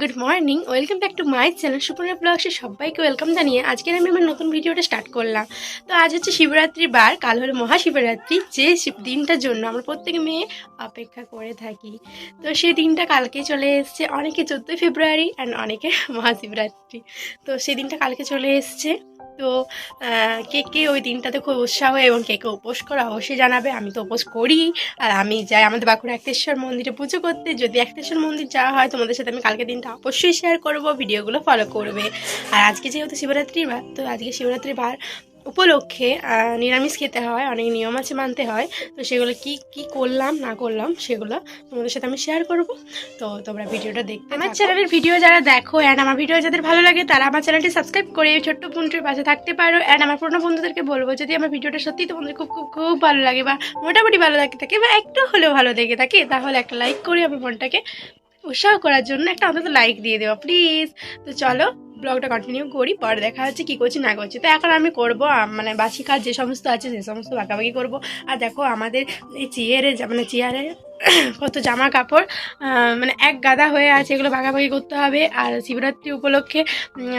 Good morning welcome back to my channel Suparna ব্লগসে সবাইকে welcome জানিয়ে আজকে আমি আমার নতুন ভিডিওটা স্টার্ট করলাম। তো আজ হচ্ছে শিবরাত্রির বার, কাল হলো মহাশিবরাত্রি। যে দিনটার জন্য আমরা প্রত্যেক মেয়ে অপেক্ষা করে থাকি। তো সেই দিনটা কালকে চলে এসছে। অনেকে চোদ্দোই ফেব্রুয়ারি অ্যান্ড অনেকে মহাশিবরাত্রি। তো সেই দিনটা কালকে চলে এসছে। তো কে কে ওই দিনটাতে খুব উৎসাহ এবং কে কে উপোস করা অবশ্যই জানাবে। আমি তো উপোস করি। আর আমি যাই আমাদের বাঁকুড়া একতেশ্বর মন্দিরে পুজো করতে। যদি একতেশ্বর মন্দির যাওয়া হয় তোমাদের সাথে আমি কালকে দিনটা অবশ্যই শেয়ার করব ভিডিওগুলো ফলো করবে। আর আজকে যেহেতু শিবরাত্রির বার তো আজকে শিবরাত্রির বার উপলক্ষে নিরামিষ খেতে হয় অনেক নিয়ম আছে মানতে হয়। তো সেগুলো কি কি করলাম না করলাম সেগুলো তোমাদের সাথে আমি শেয়ার করব। তো তোমরা ভিডিওটা দেখতে আমার চ্যানেলের ভিডিও যারা দেখো অ্যান্ড আমার ভিডিও যাদের ভালো লাগে তারা আমার চ্যানেলটি সাবস্ক্রাইব করে এই ছোট্ট বোনটির পাশে থাকতে পারো। অ্যান্ড আমার পুরোনো বন্ধুদেরকে বলব যদি আমার ভিডিওটা সত্যি তোমাদের খুব খুব খুব ভালো লাগে বা মোটামুটি ভালো লাগে থাকে বা একটু হলেও ভালো দেখে থাকে তাহলে একটা লাইক করে আমার মনটাকে উৎসাহ করার জন্য একটা অন্তত লাইক দিয়ে দেওয়া প্লিজ তো চলো ব্লগটা কন্টিনিউ করি, পরে দেখা হচ্ছে কী করছি, না করছি। তো এখন আমি করব মানে বাসি কাজ যে সমস্ত আছে, সে সমস্ত বাঁকাবাকি করব। আর দেখো, আমাদের এই চেয়ারে মানে চেয়ারে কত জামা কাপড় মানে এক গাদা হয়ে আছে, এগুলো ভাগাভাগি করতে হবে। আর শিবরাত্রি উপলক্ষে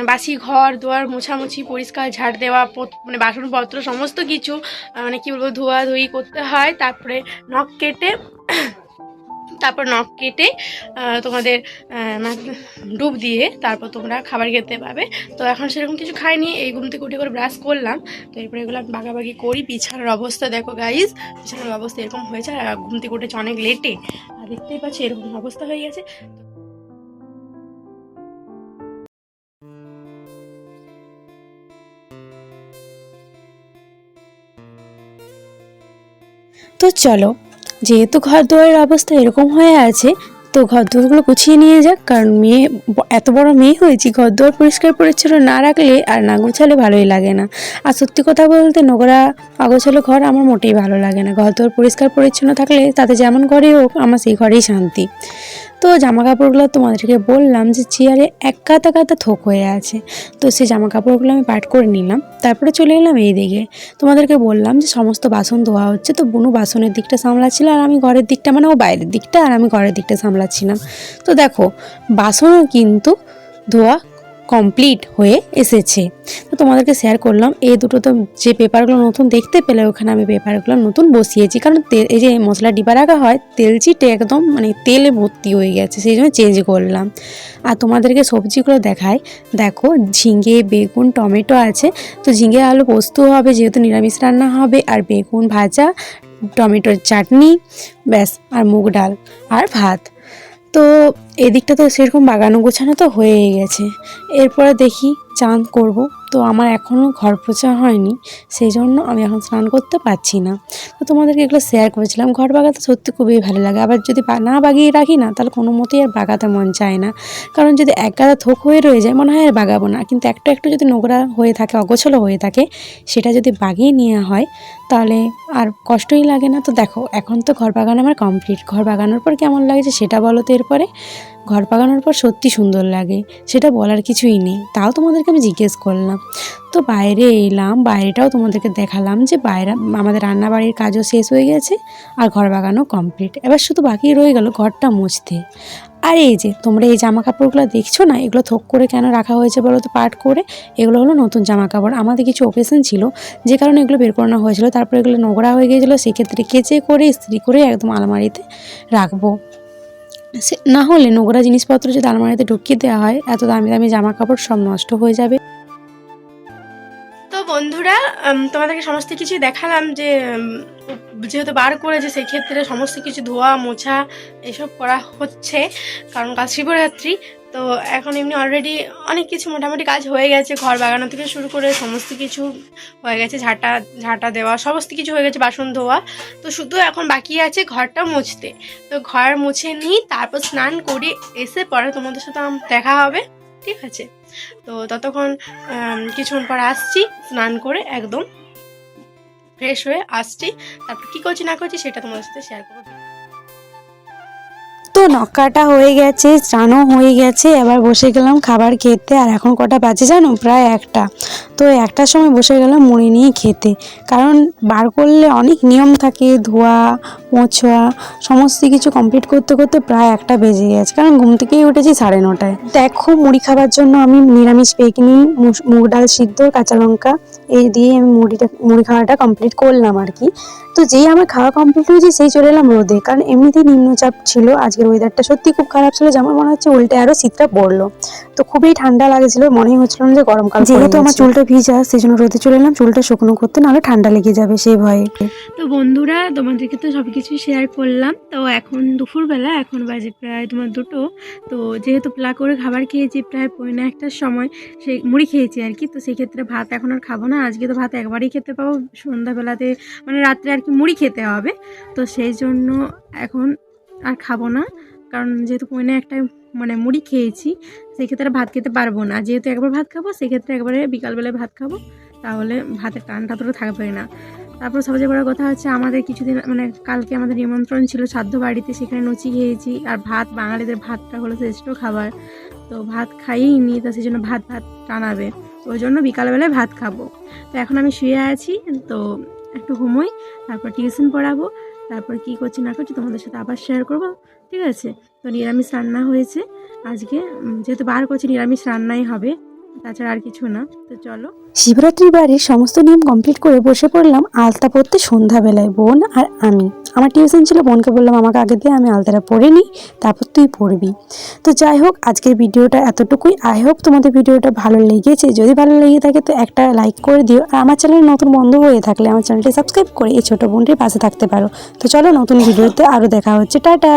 বাসি ঘর, দুয়ার, মোছামুছি, পরিষ্কার ঝাড় দেওয়া মানে বাসনপত্র, সমস্ত কিছু মানে কী বলব, ধোয়াধুয়ি করতে হয়। তারপরে নখ কেটে তারপর নখ কেটে তোমাদের ডুব দিয়ে তারপর তোমরা খাবার খেতে পাবে তো এখন সেরকম কিছু খাইনি এই ঘুম থেকে উঠে করে ব্রাশ করলাম। তো এরপরে এগুলো আমি বাগাবাগি করি। বিছানার অবস্থা দেখো গাইজ বিছানার অবস্থা এরকম হয়েছে আর ঘুম থেকে উঠেছে অনেক লেটে আর দেখতেই পাচ্ছি এরকম অবস্থা হয়ে গেছে। তো চলো যেহেতু ঘর দুয়ারের অবস্থা এরকম হয়ে আছে, তো ঘর দুয়ারগুলো গুছিয়ে নিয়ে যাক, কারণ মেয়ে, এত বড় মেয়ে হয়েছি ঘর দুয়ার পরিষ্কার পরিচ্ছন্ন না রাখলে আর না গোছালে ভালোই লাগে না। আর সত্যি কথা বলতে নোংরা, অগোছালো ঘর আমার মোটেই ভালো লাগে না। ঘর দুয়ার পরিষ্কার পরিচ্ছন্ন থাকলে তাতে যেমন ঘরেই হোক, আমার সেই ঘরেই শান্তি। তো জামা কাপড়গুলো তোমাদেরকে বললাম যে চেয়ারে এক কাতা কাতা থোক হয়ে আছে। তো সেই জামা কাপড়গুলো আমি পাট করে নিলাম। তারপরে চলে এলাম এই দিকে তোমাদেরকে বললাম যে সমস্ত বাসন ধোয়া হচ্ছে। তো বুনু বাসনের দিকটা সামলাচ্ছিল আর আমি ঘরের দিকটা মানে ও বাইরের দিকটা আর আমি ঘরের দিকটা সামলাচ্ছিলাম। তো দেখো, বাসনও কিন্তু ধোয়া কমপ্লিট হয়ে এসেছে। তো তোমাদেরকে শেয়ার করলাম, এই দুটো তো যে পেপারগুলো নতুন দেখতে পেলে ওখানে আমি পেপারগুলো নতুন বসিয়েছি। কারণ এই যে মশলা ডিবা রাখা হয়, তেল চিটে একদম মানে তেলে ভর্তি হয়ে গেছে, সেই জন্য চেঞ্জ করলাম। আর তোমাদেরকে সবজিগুলো দেখায় দেখো, ঝিঙে, বেগুন, টমেটো আছে। তো ঝিঙে আলু পোস্ত হবে, যেহেতু নিরামিষ রান্না হবে, আর বেগুন ভাজা, টমেটোর চাটনি, ব্যাস, আর মুগ ডাল, আর ভাত। তো এদিকটা তো সেরকম বাগানো গোছানো তো হয়েই গেছে। এরপরে দেখি চান করব, তো আমার এখনও ঘর পোছা হয়নি সেই জন্য আমি এখন স্নান করতে পারছি না। তো তোমাদেরকে এগুলো শেয়ার করেছিলাম। ঘর বাগাতে সত্যি খুবই ভালো লাগে। আবার যদি না বাগিয়ে রাখি না, তাহলে কোনো মতেই আর বাগাতে মন চায় না। কারণ যদি এক গাদা থোক হয়ে রয়ে যায়, মনে হয় আর বাগাবো না। কিন্তু একটু একটু যদি নোংরা হয়ে থাকে, অগোছলো হয়ে থাকে, সেটা যদি বাগিয়ে নেওয়া হয়, তাহলে আর কষ্টই লাগে না। তো দেখো, এখন তো ঘর বাগানো আমার কমপ্লিট ঘর বাগানোর পর কেমন লাগছে সেটা বলো তো এরপরে। ঘর বাগানোর পর সত্যি সুন্দর লাগে, সেটা বলার কিছুই নেই। তাও তোমাদেরকে আমি জিজ্ঞেস করলাম। তো বাইরে এলাম, বাইরেটাও তোমাদেরকে দেখালাম যে বাইরে আমাদের রান্নাবাড়ির কাজও শেষ হয়ে গেছে আর ঘর বাগানো কমপ্লিট এবার শুধু বাকি রয়ে গেল ঘরটা মুছতে। আর এই যে, তোমরা এই জামা কাপড়গুলো দেখছ না? এগুলো থোক করে কেন রাখা হয়েছে বলো তো পাট করে? এগুলো হলো নতুন জামা কাপড় আমাদের কিছু অকেশন ছিল, যে কারণে এগুলো বের করানো হয়েছিল। তারপরে এগুলো নোংরা হয়ে গিয়েছিল, সেক্ষেত্রে কেচে করে, ইস্ত্রি করে একদম আলমারিতে রাখব। সে না হলে নোংরা জিনিসপত্র যদি আলমারিতে ঢুকিয়ে দেওয়া হয়, এত দামি দামি জামা কাপড় সব নষ্ট হয়ে যাবে। তো বন্ধুরা তোমাদেরকে সমস্ত কিছু দেখালাম যে যেহেতু বার করেছে, সেক্ষেত্রে সমস্ত কিছু ধোয়া, মোছা, এসব করা হচ্ছে। কারণ কাল শিবরাত্রি তো এখন এমনি অলরেডি অনেক কিছু মোটামুটি কাজ হয়ে গেছে, ঘর বাগানো থেকে শুরু করে সমস্ত কিছু হয়ে গেছে, ঝাঁটা ঝাঁটা দেওয়া, সমস্ত কিছু হয়ে গেছে, বাসন ধোয়া। তো শুধু এখন বাকি আছে ঘরটা মুছতে। তো ঘর মুছে নিই, তারপর স্নান করে, এসে পরে তোমাদের সাথে দেখা হবে, ঠিক আছে? তো ততক্ষণ কিছুক্ষণ পর আসছি, স্নান করে একদম ফ্রেশ হয়ে আসছি। তারপর কী করছি না করছি সেটা তোমাদের সাথে শেয়ার করব। তো নক্কাটা হয়ে গেছে, স্নানও হয়ে গেছে, এবার বসে গেলাম খাবার খেতে, আর এখন কটা বাজে জানো? প্রায় একটা। তো একটার সময় বসে গেলাম মুড়ি নিয়ে খেতে। কারণ বার করলে অনেক নিয়ম থাকে, ধোয়া, মোছা, সমস্ত কিছু কমপ্লিট করতে করতে প্রায় একটা বেজে গেছে। কারণ ঘুম থেকেই উঠেছি সাড়ে নটায়। দেখো, মুড়ি খাবার জন্য আমি নিরামিষ পেকনি মুগ ডাল সিদ্ধ, কাঁচা লঙ্কা, এই দিয়ে আমি মুড়িটা, মুড়ি খাওয়াটা কমপ্লিট করলাম আর কি। তো যেই আমার খাওয়া কমপ্লিট হয়েছে সেই চলে এলাম রোদে। কারণ এমনিতেই নিম্নচাপ ছিল আজকের ওয়েদারটা সত্যি খুব খারাপ ছিল যেমন মনে হচ্ছে উল্টে আরও শীতটা পড়ল। তো খুবই ঠান্ডা লাগছিল মনেই হচ্ছিল না যে গরমকাল যেহেতু আমার চুলটা ভিজা সেই জন্য রোদে চলে এলাম চুলটা শুকনো করতে নাহলে ঠান্ডা লেগে যাবে সেই ভয়ে। তো বন্ধুরা তোমাদেরকে তো সব কিছু শেয়ার করলাম। তো এখন দুপুরবেলা এখন বাজে প্রায় তোমার দুটো। তো যেহেতু প্লা করে খাবার খেয়েছি প্রায় পৌনে একটার সময় সেই মুড়ি খেয়েছি আর কি। তো সেক্ষেত্রে ভাত এখন আর খাব না। আজকে তো ভাত একবারই খেতে পাবো। সন্ধ্যাবেলাতে মানে রাত্রে আর কি মুড়ি খেতে হবে। তো সেই জন্য এখন আর খাব না। কারণ যেহেতু পৌনে একটা মানে মুড়ি খেয়েছি, সেক্ষেত্রে ভাত খেতে পারব না। যেহেতু একবার ভাত খাব, সেক্ষেত্রে একবারে বিকালবেলায় ভাত খাব। তাহলে ভাতের টানটা তো থাকবে না। তারপর সবচেয়ে বড় কথা হচ্ছে, আমাদের কিছুদিন মানে কালকে আমাদের নিমন্ত্রণ ছিল সাধ্য বাড়িতে, সেখানে লুচি খেয়েছি। আর ভাত, বাঙালিদের ভাতটা হলো শ্রেষ্ঠ খাবার। তো ভাত খাইনি তো সেই জন্য ভাত ভাত টানাবে। ওই জন্য বিকালবেলায় ভাত খাব। তো এখন আমি শুয়ে আছি, তো একটু ঘুমোই। তারপর টিউশন পড়াবো, তারপর কি করছি না করছি তোমাদের সাথে আবার শেয়ার করব, ঠিক আছে? তো নিরামিষ রান্না হয়েছে। আজকে যেহেতু বার করছি, নিরামিষ রান্নাই হবে, তাছাড়া আর কিছু না। তো চলো। শিবরাত্রি বাড়ির সমস্ত নিয়ম কমপ্লিট করে বসে পড়লাম আলতা পড়তে সন্ধ্যাবেলায়, বোন আর আমি। আমার টিউশন ছিল, বোনকে বললাম, আমাকে আগে দিয়ে আমি আলতারা পড়ে নিই, তারপর তুই পড়বি। তো যাই হোক, আজকের ভিডিওটা এতটুকুই। আই হোপ তোমাদের ভিডিওটা ভালো লেগেছে। যদি ভালো লেগে থাকে, তো একটা লাইক করে দিও। আর আমার চ্যানেল নতুন বন্ধু হয়ে থাকলে আমার চ্যানেলটি সাবস্ক্রাইব করে এই ছোটো বোনটির পাশে থাকতে পারো। তো চলো নতুন ভিডিওতে আরও দেখা হচ্ছে। টাটা!